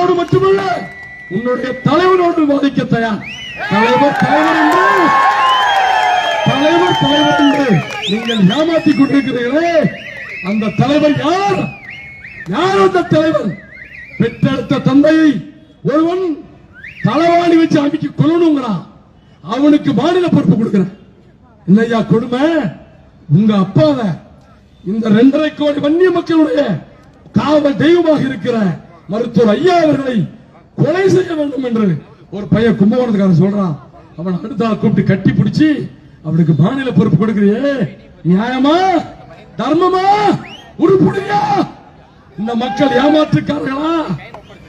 உன்னோடு மட்டுமல்ல உன்னுடைய தலைவனோடு வாதிக்க தயார். தலைவர் தலைவர் என்று. தலைவர் தலைவர் என்று நீங்கள் ஏமாற்றிக் கொண்டிருக்கிறீர்களே. அந்த தலைவர் யார்? யார் அந்த தலைவர்? பெற்றெடுத்த தந்தையை ஒருவன் தலைவாணி வச்சு அமைக்க கொள்ளணுங்கிறான் அவனுக்கு மாநில பொறுப்பு கொடுக்கிறேன். இல்லையா கொடுமை? உங்க அப்பாவை இந்த ரெண்டரை கோடி வன்னிய மக்களுடைய காவல் தெய்வமாக இருக்கிற மருத்துவர் ஐயா அவர்களை கொலை செய்ய வேண்டும் என்று ஒரு பையன் கும்பகோணத்துக்காரன் சொல்றான். அவன் அடுத்த கூப்பிட்டு கட்டி பிடிச்சி அவனுக்கு மாநில பொறுப்பு கொடுக்கிறியே. நியாயமா? தர்மமா? உருப்புடியா இந்த மக்கள் ஏமாற்றுக்காரர்களா?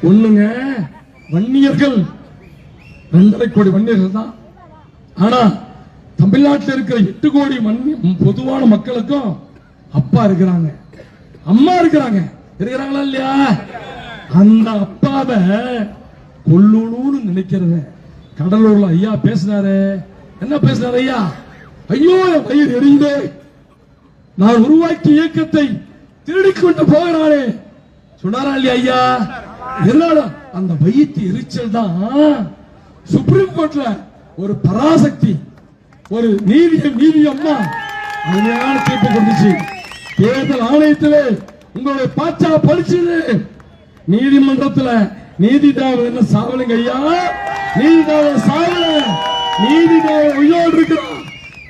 ஒண்ணுங்க வன்னியர்கள். ரெண்டரை கோடி வன்னியர்கள் தான். ஆனா தமிழ்நாட்டில் இருக்கிற எட்டு கோடி பொதுவான மக்களுக்கும் அப்பா இருக்கிறாங்க. அம்மா இருக்கிறாங்க. இருக்கிறாங்களா இல்லையா? அந்த அப்பாவை கொல்லணும்னு நினைக்கிறத கடலூர்ல ஐயா பேசினாரு. என்ன பேசினாரு ஐயா? ஐயோ என் வயிறு எரியுதே. நான் உருவாக்கிய இயக்கத்தை திருடிக் கொண்டு போகிறானே. சொன்னாரா இல்லையா ஐயா? என்னடா அந்த வயிற்று எரிச்சல் தான். சுப்ரீம் கோர்ட்ல ஒரு பராசக்தி ஒரு நீதி நீதி அம்மா. அருமையான தீர்ப்பு கொண்டுச்சு தேர்தல் ஆணையத்திலே உங்களுடைய பாச்சா பழிச்சது நீதிமன்றத்துல நீதி தேவன் என்ன சாவலுங்க ஐயா? நீதி தேவன் சாவல. நீதி தேவன் உயிரோடு இருக்கிறார்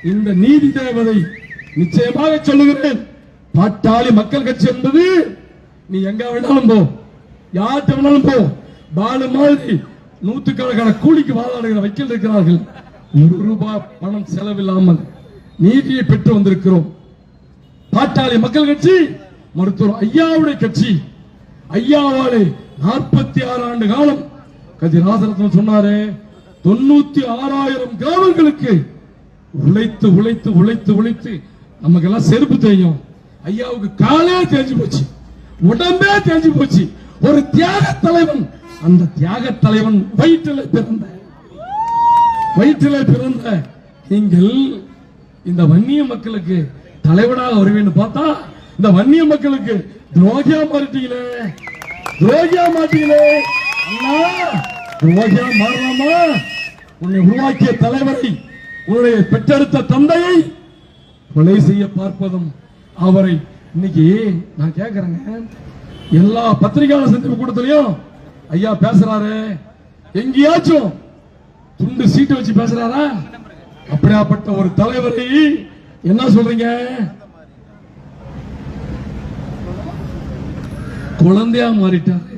இந்த நீதி தேவதை நிச்சயமாக சொல்லுகிறேன். பாட்டாளி மக்கள் கட்சி என்பது நீ எங்க வேணாலும் போ. யார்கிட்ட வேணாலும் போ. பாலு மாதிரி நூத்துக்கணக்கான கூலிக்கு வாதாடுகிற வக்கீல் இருக்கிறார்கள். ஒரு ரூபாய் பணம் செலவில்லாமல் நீதியை பெற்று வந்திருக்கிறோம். பாட்டாளி மக்கள் கட்சி மருத்துவர் ஐயாவுடைய கட்சி. ஐயாவாலே நாற்பத்தி ஆறு ஆண்டு காலம் கதிராசனத்தில் சொன்னாரே தொண்ணூத்தி ஆறாயிரம் கிராமங்களுக்கு உழைத்து உழைத்து உழைத்து உழைத்து நமக்கெல்லாம் செருப்பு தெரியும். ஐயாவுக்கு காலே தேஞ்சு போச்சு உடம்பே தேஞ்சு போச்சு. ஒரு தியாக தலைவன் அந்த தியாக தலைவன் வயிற்றில் பிறந்த வயிற்றில் பிறந்த நீங்கள் இந்த வன்னிய மக்களுக்கு தலைவனாக வருவேன்னு பார்த்தா இந்த வன்னிய மக்களுக்கு துரோகியா மாறிட்டீங்களே. துரோகியா மாட்டீங்களே அண்ணா துரோகியா மாறலாமா? உன்னை உருவாக்கிய தலைவரை உன்னுடைய பெற்றெடுத்த தந்தையை கொலை செய்ய பார்ப்பதும் அவரை இன்னைக்கு நான் கேக்குறேங்க. எல்லா பத்திரிகையாளர் சந்திப்பு கூட்டத்திலையும் ஐயா பேசுறாரு. எங்கேயாச்சும் துண்டு சீட்டு வச்சு பேசுறாரா? அப்படியாப்பட்ட ஒரு தலைவரை என்ன சொல்றீங்க? குழந்தையா மாறிட்டாரு